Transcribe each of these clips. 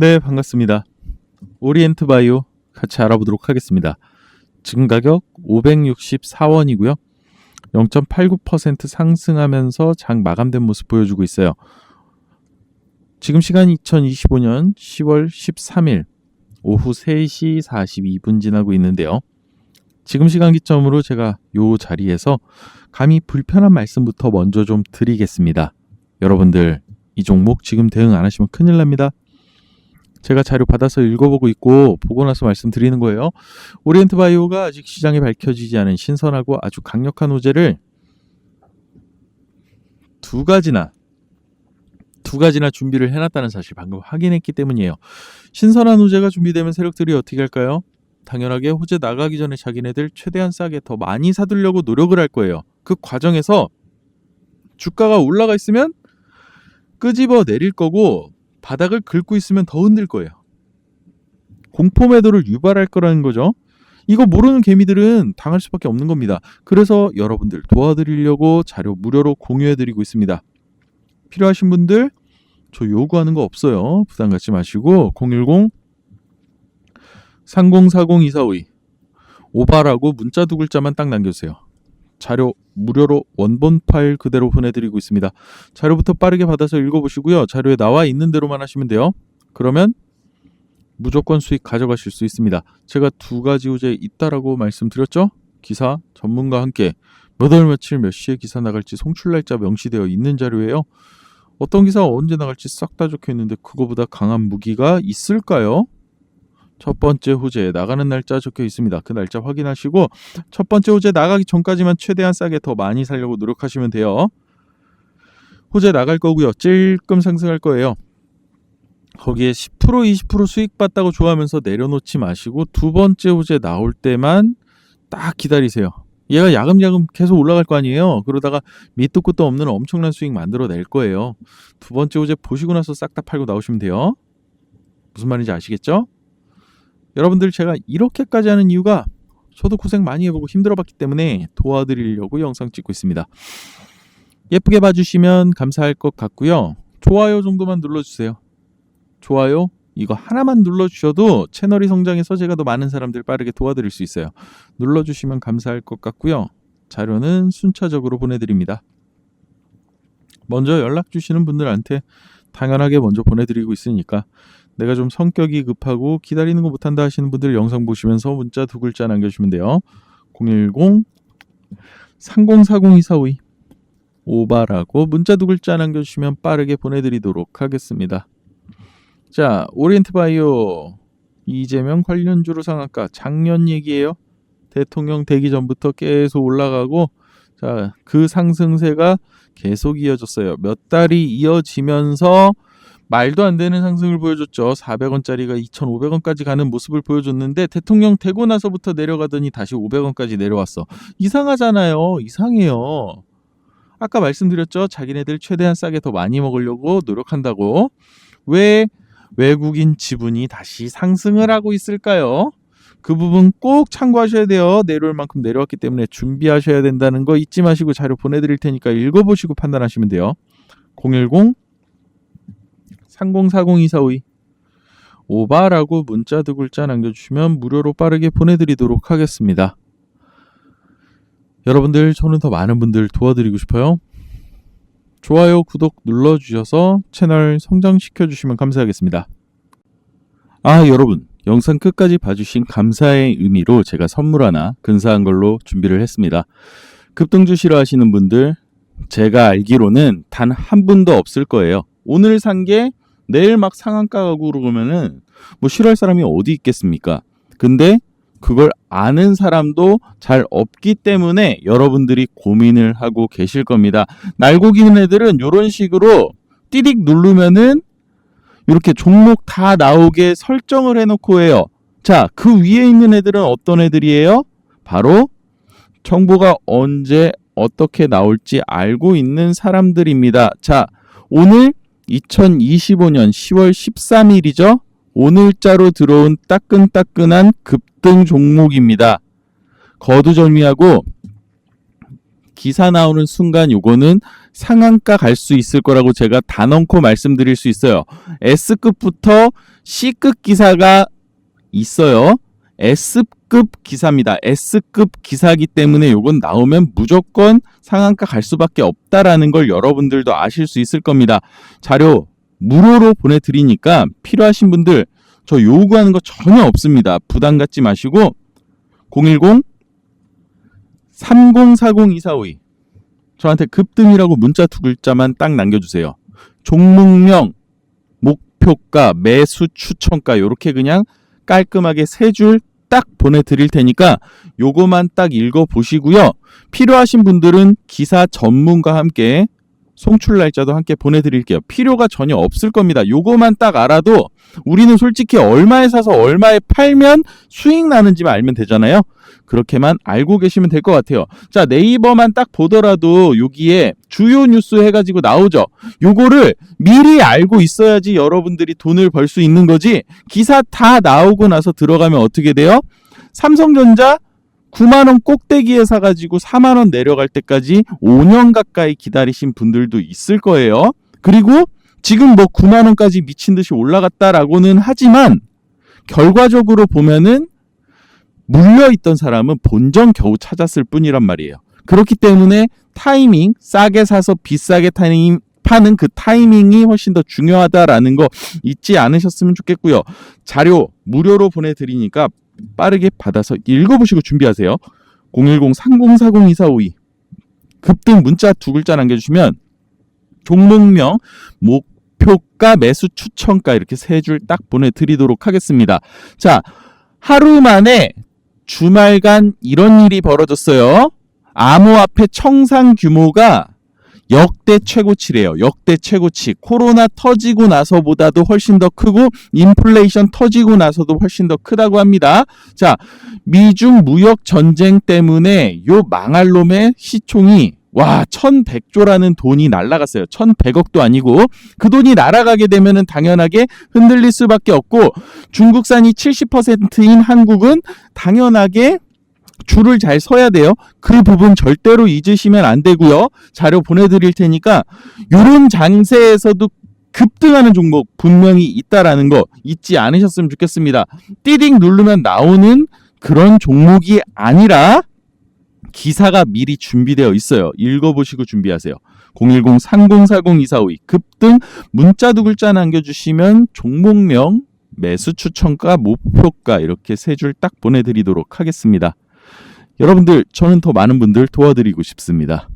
네, 반갑습니다. 오리엔트 바이오 같이 알아보도록 하겠습니다. 지금 가격 564원이고요. 0.89% 상승하면서 장 마감된 모습 보여주고 있어요. 지금 시간 2025년 10월 13일 오후 3시 42분 지나고 있는데요. 지금 시간 기점으로 제가 요 자리에서 감히 불편한 말씀부터 먼저 좀 드리겠습니다. 여러분들 이 종목 지금 대응 안 하시면 큰일 납니다. 제가 자료 받아서 읽어보고 있고 보고 나서 말씀드리는 거예요. 오리엔트 바이오가 아직 시장에 밝혀지지 않은 신선하고 아주 강력한 호재를 두 가지나 두 가지나 준비를 해놨다는 사실 방금 확인했기 때문이에요. 신선한 호재가 준비되면 세력들이 어떻게 할까요? 당연하게 호재 나가기 전에 자기네들 최대한 싸게 더 많이 사두려고 노력을 할 거예요. 그 과정에서 주가가 올라가 있으면 끄집어 내릴 거고 바닥을 긁고 있으면 더 흔들 거예요. 공포 매도를 유발할 거라는 거죠. 이거 모르는 개미들은 당할 수밖에 없는 겁니다. 그래서 여러분들 도와드리려고 자료 무료로 공유해드리고 있습니다. 필요하신 분들 저 요구하는 거 없어요. 부담 갖지 마시고 010 3040-2452 오바라고 문자 두 글자만 딱 남겨주세요. 자료 무료로 원본 파일 그대로 보내드리고 있습니다. 자료부터 빠르게 받아서 읽어보시고요. 자료에 나와 있는 대로만 하시면 돼요. 그러면 무조건 수익 가져가실 수 있습니다. 제가 두 가지 호재 있다라고 말씀드렸죠? 기사 전문가 함께 몇 월 며칠 몇 시에 기사 나갈지 송출 날짜 명시되어 있는 자료예요. 어떤 기사가 언제 나갈지 싹 다 적혀 있는데 그거보다 강한 무기가 있을까요? 첫 번째 호재 나가는 날짜 적혀 있습니다. 그 날짜 확인하시고 첫 번째 호재 나가기 전까지만 최대한 싸게 더 많이 살려고 노력하시면 돼요. 호재 나갈 거고요. 찔끔 상승할 거예요. 거기에 10% 20% 수익 봤다고 좋아하면서 내려놓지 마시고 두 번째 호재 나올 때만 딱 기다리세요. 얘가 야금야금 계속 올라갈 거 아니에요. 그러다가 밑도 끝도 없는 엄청난 수익 만들어 낼 거예요. 두 번째 호재 보시고 나서 싹 다 팔고 나오시면 돼요. 무슨 말인지 아시겠죠? 여러분들 제가 이렇게까지 하는 이유가 저도 고생 많이 해보고 힘들어봤기 때문에 도와드리려고 영상 찍고 있습니다. 예쁘게 봐주시면 감사할 것 같고요. 좋아요 정도만 눌러주세요. 좋아요 이거 하나만 눌러주셔도 채널이 성장해서 제가 더 많은 사람들 빠르게 도와드릴 수 있어요. 눌러주시면 감사할 것 같고요. 자료는 순차적으로 보내드립니다. 먼저 연락 주시는 분들한테 당연하게 먼저 보내드리고 있으니까 내가 좀 성격이 급하고 기다리는 거 못한다 하시는 분들 영상 보시면서 문자 두 글자 남겨주시면 돼요. 010 3040-2452 오바라고 문자 두 글자 남겨주시면 빠르게 보내드리도록 하겠습니다. 자, 오리엔트 바이오 이재명 관련 주로 상한가 작년 얘기예요. 대통령 되기 전부터 계속 올라가고 자, 그 상승세가 계속 이어졌어요. 몇 달이 이어지면서 말도 안 되는 상승을 보여줬죠. 400원짜리가 2,500원까지 가는 모습을 보여줬는데 대통령 되고 나서부터 내려가더니 다시 500원까지 내려왔어. 이상하잖아요. 이상해요. 아까 말씀드렸죠. 자기네들 최대한 싸게 더 많이 먹으려고 노력한다고. 왜 외국인 지분이 다시 상승을 하고 있을까요? 그 부분 꼭 참고하셔야 돼요. 내려올 만큼 내려왔기 때문에 준비하셔야 된다는 거 잊지 마시고 자료 보내드릴 테니까 읽어보시고 판단하시면 돼요. 010 3040-2452 오바라고 문자 두 글자 남겨주시면 무료로 빠르게 보내드리도록 하겠습니다. 여러분들 저는 더 많은 분들 도와드리고 싶어요. 좋아요, 구독 눌러주셔서 채널 성장시켜주시면 감사하겠습니다. 아 여러분 영상 끝까지 봐주신 감사의 의미로 제가 선물 하나 근사한 걸로 준비를 했습니다. 급등주 싫어하시는 분들 제가 알기로는 단 한 분도 없을 거예요. 오늘 산 게 내일 막 상한가 가고 그러면은 뭐 싫어할 사람이 어디 있겠습니까? 근데 그걸 아는 사람도 잘 없기 때문에 여러분들이 고민을 하고 계실 겁니다. 날고기는 애들은 이런 식으로 띠릭 누르면은 이렇게 종목 다 나오게 설정을 해놓고 해요. 자, 그 위에 있는 애들은 어떤 애들이에요? 바로 정보가 언제 어떻게 나올지 알고 있는 사람들입니다. 자, 오늘 2025년 10월 13일이죠. 오늘자로 들어온 따끈따끈한 급등 종목입니다. 거두절미하고 기사 나오는 순간 요거는 상한가 갈 수 있을 거라고 제가 단언코 말씀드릴 수 있어요. S급부터 C급 기사가 있어요. S급 기사입니다. S급 기사기 때문에 요건 나오면 무조건 상한가 갈 수밖에 없다라는 걸 여러분들도 아실 수 있을 겁니다. 자료 무료로 보내드리니까 필요하신 분들 저 요구하는 거 전혀 없습니다. 부담 갖지 마시고 010 30402452 저한테 급등이라고 문자 두 글자만 딱 남겨주세요. 종목명, 목표가, 매수 추천가 요렇게 그냥 깔끔하게 세 줄 딱 보내드릴 테니까 요거만 딱 읽어보시고요. 필요하신 분들은 기사 전문가 함께 송출 날짜도 함께 보내드릴게요. 필요가 전혀 없을 겁니다. 요거만 딱 알아도 우리는 솔직히 얼마에 사서 얼마에 팔면 수익 나는지만 알면 되잖아요. 그렇게만 알고 계시면 될 것 같아요. 자, 네이버만 딱 보더라도 여기에 주요 뉴스 해가지고 나오죠. 요거를 미리 알고 있어야지 여러분들이 돈을 벌 수 있는 거지. 기사 다 나오고 나서 들어가면 어떻게 돼요? 삼성전자 9만원 꼭대기에 사가지고 4만원 내려갈 때까지 5년 가까이 기다리신 분들도 있을 거예요. 그리고 지금 뭐 9만원까지 미친 듯이 올라갔다라고는 하지만 결과적으로 보면은 물려있던 사람은 본전 겨우 찾았을 뿐이란 말이에요. 그렇기 때문에 타이밍, 싸게 사서 비싸게 타이밍, 파는 그 타이밍이 훨씬 더 중요하다라는 거 잊지 않으셨으면 좋겠고요. 자료 무료로 보내드리니까 빠르게 받아서 읽어보시고 준비하세요. 010-3040-2452 급등 문자 두 글자 남겨주시면 종목명, 목표가, 매수 추천가 이렇게 세 줄 딱 보내드리도록 하겠습니다. 자, 하루 만에 주말간 이런 일이 벌어졌어요. 암호화폐 청산 규모가 역대 최고치래요. 역대 최고치. 코로나 터지고 나서보다도 훨씬 더 크고 인플레이션 터지고 나서도 훨씬 더 크다고 합니다. 자, 미중 무역 전쟁 때문에 요 망할 놈의 시총이 와, 1100조라는 돈이 날라갔어요. 1100억도 아니고 그 돈이 날아가게 되면은 당연하게 흔들릴 수밖에 없고 중국산이 70%인 한국은 당연하게 줄을 잘 서야 돼요. 그 부분 절대로 잊으시면 안 되고요. 자료 보내드릴 테니까 이런 장세에서도 급등하는 종목 분명히 있다라는 거 잊지 않으셨으면 좋겠습니다. 띠딩 누르면 나오는 그런 종목이 아니라 기사가 미리 준비되어 있어요. 읽어보시고 준비하세요. 010-3040-2452 급등 문자 두 글자 남겨주시면 종목명, 매수 추천가, 목표가 이렇게 세 줄 딱 보내드리도록 하겠습니다. 여러분들 저는 더 많은 분들 도와드리고 싶습니다.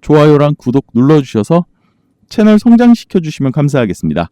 좋아요랑 구독 눌러주셔서 채널 성장시켜 주시면 감사하겠습니다.